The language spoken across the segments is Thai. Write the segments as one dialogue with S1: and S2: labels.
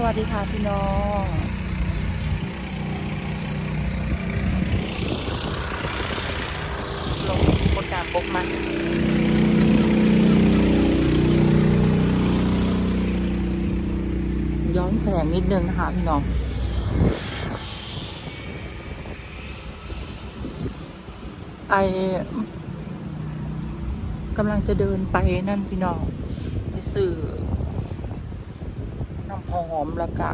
S1: สวัสดีค่ะพี่น้องลงบนการปกมาย้อนแสงนิดนึงนะคะพี่น้องไอกำลังจะเดินไปนั่นพี่น้องไปซื้อ น้ำหอมแล้วก็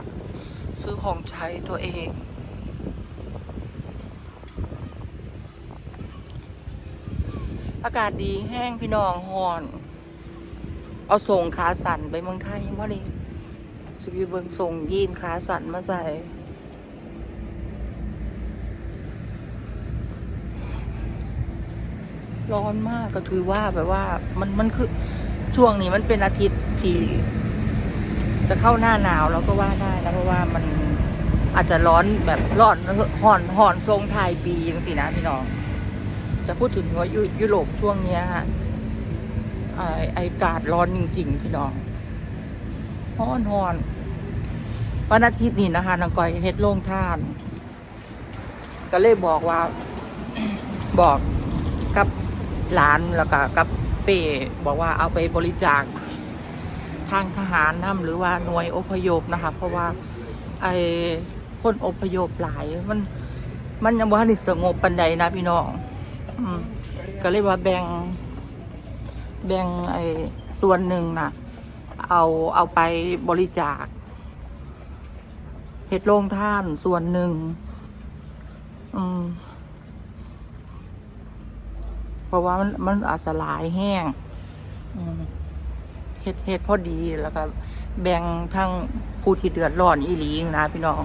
S1: ซื้อของใช้ตัวเองอากาศดีแห้งพี่น้องหอน เอาส่งขาสั่นไปเมืองไทยว่าดีสวีเบิงส่งยีนขาสั่นมาใส่ ร้อนมากก็ถือว่าแบบว่ามันมันคือช่วงนี้มันเป็นอาทิตย์ที่ จะเข้าหน้าหนาวแล้วก็ว่าได้นะเพราะว่ามันอาจจะร้อนแบบร้อนห่อนห่อนทรงไทยปีจังสินะพี่น้อง จะพูดถึงว่ายุยุโรปช่วงเนี้ยฮะไอไอากาศร้อนจริง ๆ พี่น้องฮ้อนฮ้อนวันอาทิตย์นี้นะคะนางก้อยเฮ็ดโล่งท่าน ก็เลยบอกว่าบอกกับหลานแล้วก็กับเป้บอกว่าเอาไปบริจาคางทหารนำหรือว่าหน่วยอพยพนะคะ เพราะว่าไอ้คนอพยพหลายมัน มันยังบ่ทันได้สงบปันใดนะพี่น้องอืมก็เลยว่าแบ่งแบ่งไอ้ส่วนหนึ่งนะเอาเอาไปบริจาคเฮ็ดโรงท่านส่วนหนึ่งอืมเพราะว่ามันมันอาจจะหลายแห้งอืม เฮ็ดเฮ็ดพอดีแล้วก็แบ่งทั้งผู้ที่เดือดร้อนอีหลีนะพี่น้อง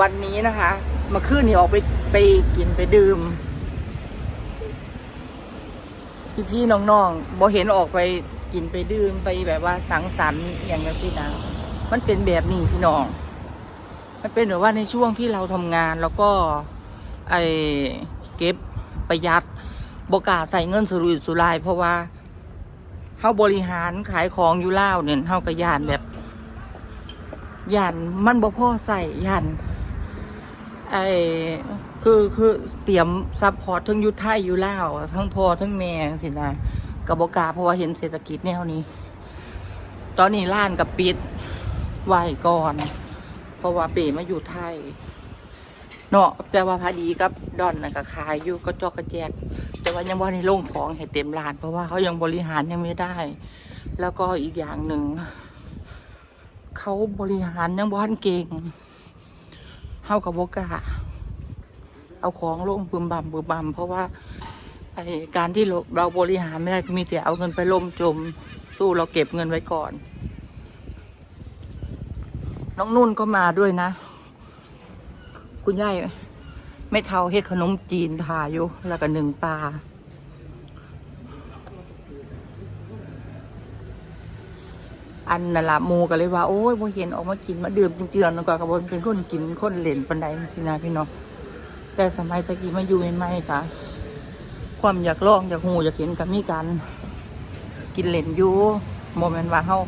S1: วันนี้นะคะมาคืนนี้ออกไปไปกินไปดื่ม พี่พี่น้องๆบ่เห็นออกไปกินไปดื่มไปแบบว่าสังสรรค์อย่างนี้สินะมันเป็นแบบนี้พี่น้อง มันเป็นแบบว่าในช่วงที่เราทำงานแล้วก็ไอเก็บประหยัด บกาใส่เงินสุรุ่ยสุราย เพราะว่าเขาบริหารขายของอยู่ล่าวเนี่ยเขาก็ยานแบบยานมันบ่พ่อใส่ยานไอคือคือเตรียมซัพพอร์ตทั้งยุทธไทยอยู่ล่าวทั้งพ่อทั้งแม่สินะกับบกาเพราะว่าเห็นเศรษฐกิจแนวนี้ ตอนนี้ร้านกับปิดไว้ก่อน เพราะว่าเป๋มาอยู่ไทย เนาะแต่ว่าพอดีกับดอนนะก็ขายอยู่ก็จอกกระแจก แต่ว่ายังว่าในโรงของให้เต็มร้าน เพราะว่าเขายังบริหารยังไม่ได้ แล้วก็อีกอย่างหนึ่งเขาบริหารยังบ้านเก่งเฮากับโบกาเอาของลงบึมบัมบึมบัมเพราะว่าไอการที่เราบริหารไม่ได้มีแต่เอาเงินไปล่มจมสู้เราเก็บเงินไว้ก่อน น้องนุ่นก็มาด้วยนะ คุณยายไม่เท่าเฮ็ดขนมจีนทาอยู่แล้วก็หนึ่งปลาอันนั่นละมูก็เลยว่า โอ้ยพอเห็นออกมากินมาดื่มจริงๆแล้วก็กระบวนเป็นคนกินคนเล่นปันใดสินะพี่น้องแต่สมัยตะกี้มาอยู่ใหม่ๆค่ะ ความอยากลองอยากหูอยากเห็นกับมีการกินเล่นอยู่โมเมนต์ว่าเฮา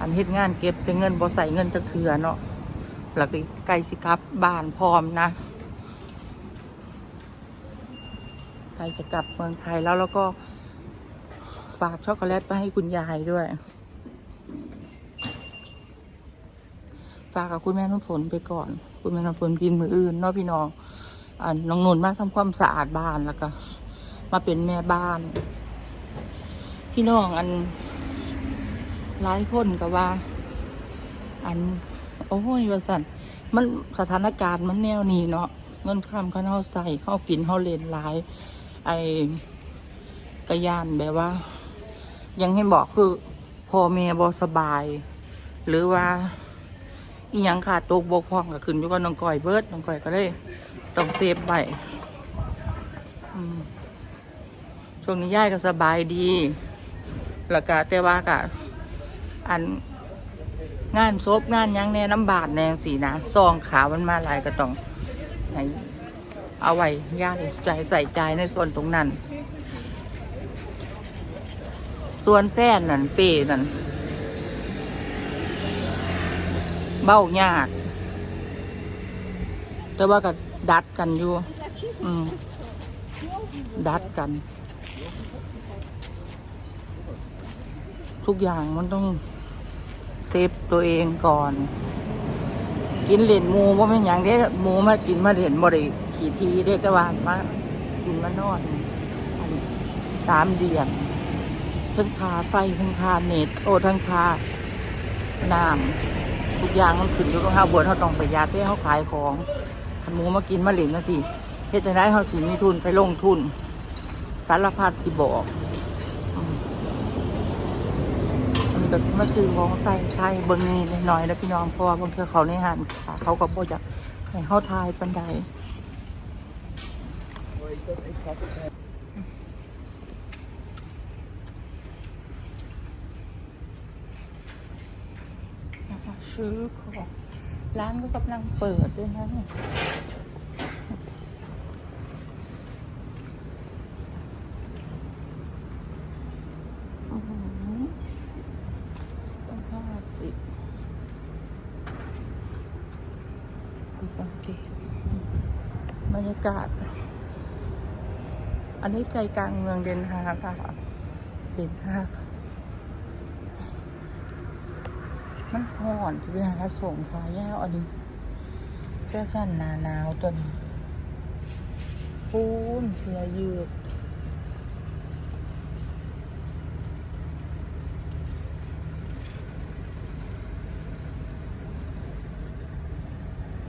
S1: อันเฮ็ดงานเก็บเป็นเงินบ่ใส่เงินจักเถื่อเนาะ แล้วก็ใกล้สิครับบ้านพร้อมนะใกลจะกลับเมืองไทยแล้วแล้วก็ฝากช็อกโกแลตไปให้คุณยายด้วย ฝากกับคุณแม่น้ำฝนไปก่อน คุณแม่น้ำฝนกินมืออื่นเนาะพี่น้องอันน้องนุ่นมาทำความสะอาดบ้านแล้วก็ มาเป็นแม่บ้าน พี่น้องอันหลายคนก็ว่า อัน โอ้ยว่าสันมันสถานการณ์มันแนวนี้เนาะเงินข้ามเขาเข้าใส่เข้ากินเข้าเลนหลาย ไอ้กระยานแบบว่า ยังให้บอกคือพ่อแม่บอสบาย หรือว่าอีหยังขาดตกบกพร่องก็ขึ้นอยู่กับน้องก้อยเบิร์ดน้องก้อยก็เลยต้องเซฟไปช่วงนี้ย่ายก็สบายดีแล้วก็แต่ว่าก็อัน งานศพงานยังแน่น้ำบาดแนงสีนะซองขาวมันมาลายก็ต้องให้เอาไว้ย่ายใจใส่ใจในส่วนตรงนั้น ส่วนแส้นนั่นเป้นั่นเบ้ายาก แต่ว่าก็ดัดกันอยู่ อืม ดัดกัน ทุกอย่างมันต้อง เซฟตัวเองก่อน กินเหรียญมูว่าเป็นอย่างเด้หมูมากินมาเหรียญบ่ได้ขี่ทีได้แต่ว่ามากินมานอนอันสามเดือนทั้งคาไฟทั้งคาเน็ตโอ้ทั้งคาน้ำทุกอย่างมันขึ้นอยู่กับข้าวบวนเขาต้องประหยัดให้เขาขายของคันหมูมากินมาเหรียญนะสิเฮ็ดจะได้เขาสิมีทุนไปลงทุนสารพัดสิบอกอืม อันนี้ก็มาซื้อของใส่ไทยเบิ้งนี่หน่อยแล้วพี่น้องเพราะว่าบางทีเขาในห้างขาเขาก็บ่อยากให้เขาทายปันใดซื้อของร้านก็กำลังเปิดด้วยนะเนี่ยอื้อหือต้องห้าสิบ โอเคบรรยากาศ อันนี้ใจกลางเมืองเดนฮาร์กค่ะเดนฮาร์กมันห่อนที่ไปหาส่งขายาวอันนี้แค่สั้นหนาหนาวตัวนี้ปูนเสื้อยืด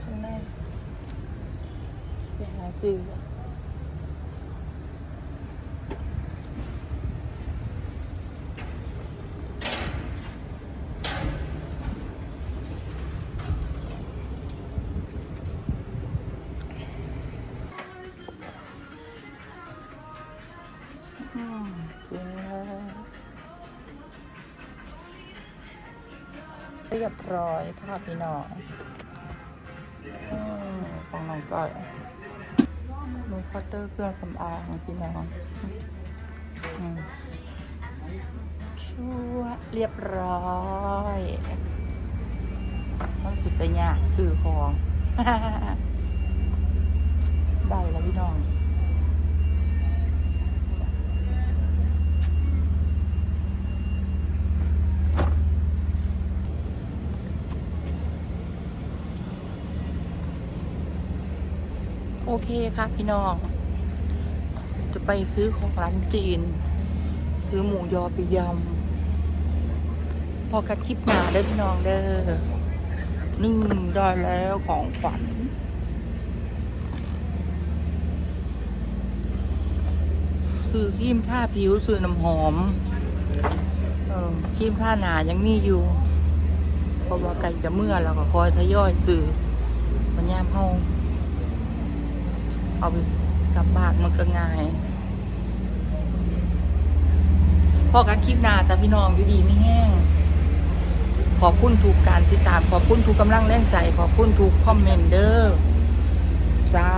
S1: ข้างในไปหา ซื้อเจ๋งเลยเรียบร้อยค่ะพี่น้องอืมของน้องก้อย พัตเตอร์เครื่องสำอางพี่น้องอชั่วเรียบร้อยต้องสุดไปเนี่ยสื่อของ ได้แล้วพี่น้อง เคครับพี่น้อง จะไปซื้อของร้านจีน ซื้อหมูยอไปยำพอกันคลิปหนาเด้อพี่น้องเด้อนึ่งได้แล้วของขวัญซื้อครีมท่าผิวซื้อน้ำหอมออครีมท่าหนายังมีอยู่เพราะว่าไก่จะเมื่อเราก็คอยทยอยซื้อมันยามเฮา เอาไปกลับบ้านมันก็ง่ายพอกันคลิปหน้าจ้ะพี่น้องอยู่ดีไม่แห้ง ขอบคุณทุกการติดตาม ขอบคุณทุกกำลังแรงใจ ขอบคุณทุกคอมเมนต์เด้อจ้า